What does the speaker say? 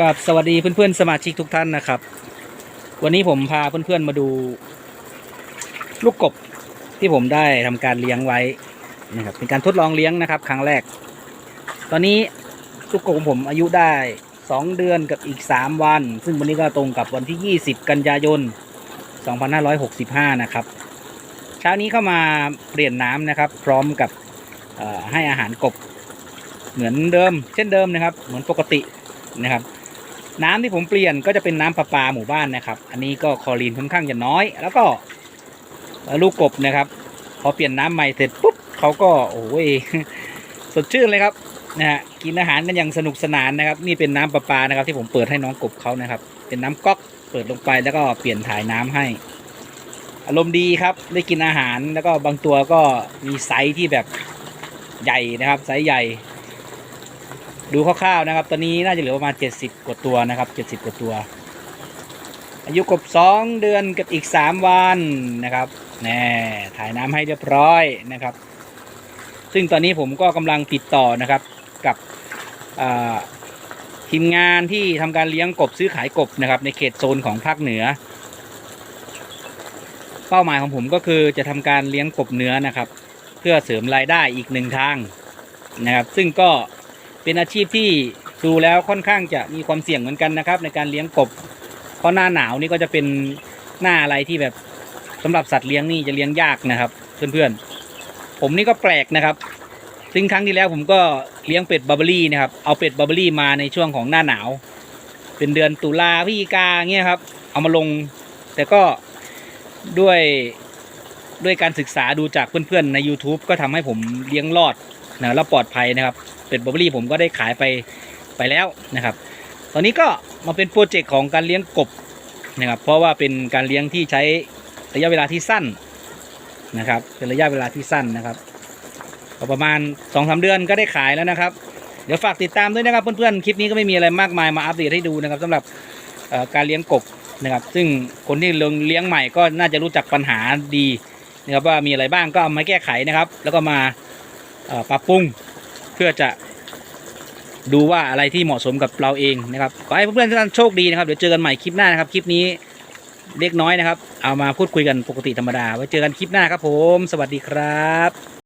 กับสวัสดีเพื่อนๆสมาชิกทุกท่านนะครับ วันนี้ผมพาเพื่อนๆมาดู ลูกกบที่ผมได้ทำการเลี้ยงไว้นะครับเป็นการทดลองเลี้ยงนะครับ ครั้งแรก ตอนนี้ลูกกบของผมอายุได้ 2 เดือนกับอีก 3 วัน ซึ่งวันนี้ก็ตรงกับวันที่ 20 กันยายน 2565 นะครับ เช้านี้เข้ามาเปลี่ยนน้ำนะครับ พร้อมกับให้อาหารกบเหมือนเดิม เช่นเดิมนะครับ เหมือนปกตินะครับ น้ำที่ผมเปลี่ยนก็จะเป็นน้ำประปาหมู่บ้านนะครับ อันนี้ก็คลอรีนค่อนข้างจะน้อย แล้วก็ลูกกบนะครับ พอเปลี่ยนน้ำใหม่เสร็จปุ๊บเขาก็โอ้ยสดชื่นเลยครับนะฮะกินอาหารกันอย่างสนุกสนานนะครับ นี่เป็นน้ำประปานะครับ ที่ผมเปิดให้น้องกบเขานะครับ เป็นน้ำก๊อกเปิดลงไปแล้วก็เปลี่ยนถ่ายน้ำให้ อารมณ์ดีครับได้กินอาหารแล้วก็บางตัวก็มีไซส์ที่แบบใหญ่นะครับไซส์ใหญ่ ดูคร่าวๆนะครับ ตอนนี้น่าจะเหลือประมาณ 70 กว่าตัวนะครับ 70 กว่าตัว อายุกบ 2 เดือนกับอีก 3 วันนะครับแน่ถ่ายน้ำให้เรียบร้อยนะครับ ซึ่งตอนนี้ผมก็กำลังติดต่อนะครับกับทีมงานที่ทำการเลี้ยงกบซื้อขายกบนะครับ ในเขตโซนของภาคเหนือ เป้าหมายของผมก็คือจะทำการเลี้ยงกบเนื้อนะครับ เพื่อเสริมรายได้อีกหนึ่งทางนะครับ ซึ่งก็ เป็นอาชีพที่ดูแล้วค่อนข้างจะมีความเสี่ยงเหมือนกันนะครับ ในการเลี้ยงกบ เพราะหน้าหนาวนี่ก็จะเป็นหน้าอะไรที่แบบสำหรับสัตว์เลี้ยงนี่จะเลี้ยงยากนะครับ เพื่อนๆ ผมนี่ก็แปลกนะครับ ซึ่งครั้งที่แล้วผมก็เลี้ยงเป็ดบับเบอรี่นะครับ เอาเป็ดบับเบอรี่มาในช่วงของหน้าหนาว เป็นเดือนตุลาพฤศจิกาเงี้ยครับ เอามาลง แต่ก็ด้วย ด้วยการศึกษาดูจากเพื่อนๆใน YouTube ก็ทำให้ผมเลี้ยงรอดนะแล้วปลอดภัยนะครับเป็ดบับเบอรี่ผมก็ได้ขายไปไปแล้วนะครับ ตอนนี้ก็มาเป็นโปรเจกต์ของการเลี้ยงกบนะครับ เพราะว่าเป็นการเลี้ยงที่ใช้ระยะเวลาที่สั้นนะครับ เป็นระยะเวลาที่สั้นนะครับประมาณ2อสเดือนก็ได้ขายแล้วนะครับ เดี๋ยวฝากติดตามด้วยนะครับเพื่อนๆ คลิปนี้ก็ไม่มีอะไรมากมายมาอัปเดตให้ดูนะครับสำหรับการเลี้ยงกบนะครับ ซึ่งคนที่เลี้ยงใหม่ก็น่าจะรู้จักปัญหาดี นะครับว่ามีอะไรบ้างก็เอามาแก้ไขนะครับ แล้วก็มาปรับปรุงเพื่อจะดูว่าอะไรที่เหมาะสมกับเราเองนะครับขอให้เพื่อนๆทุกท่านโชคดีนะครับเดี๋ยวเจอกันใหม่คลิปหน้านะครับ คลิปนี้เล็กน้อยนะครับ เอามาพูดคุยกันปกติธรรมดาไว้เจอกันคลิปหน้าครับผม สวัสดีครับ